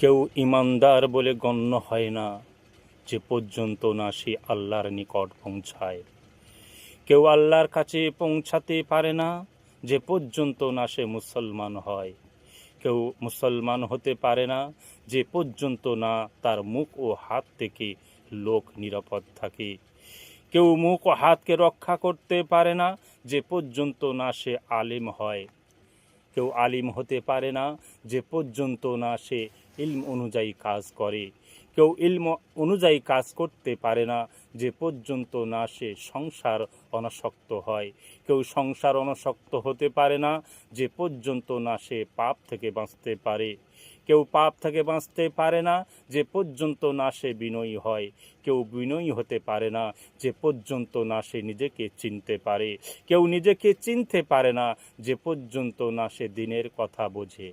কেউ ইমানদার বলে গণ্য হয় না, যে পর্যন্ত না সে আল্লাহর নিকট পৌঁছায়। কেউ আল্লাহর কাছে পৌঁছাতে পারে না, যে পর্যন্ত না সে মুসলমান হয়। কেউ মুসলমান হতে পারে না, যে পর্যন্ত না তার মুখ ও হাত থেকে লোক নিরাপদ থাকে। কেউ মুখ ও হাতকে রক্ষা করতে পারে না, যে পর্যন্ত না সে আলিম হয়। কেউ আলিম হতে পারে না যে পর্যন্ত না সে ইলম অনুযায়ী কাজ করে। কেউ ইলম অনুযায়ী কাজ করতে পারে না, যে পর্যন্ত না সে সংসার অনাসক্ত হয়। কেউ সংসার অনাসক্ত হতে পারে না, যে পর্যন্ত না সে পাপ থেকে বাঁচতে পারে। কেউ পাপ থেকে বাঁচতে পারে না, যে পর্যন্ত না সে বিনয়ী হয়। কেউ বিনয়ী হতে পারে না, যে পর্যন্ত না সে নিজেকে চিনতে পারে। কেউ নিজেকে চিনতে পারে না, যে পর্যন্ত না সে দিনের কথা বোঝে।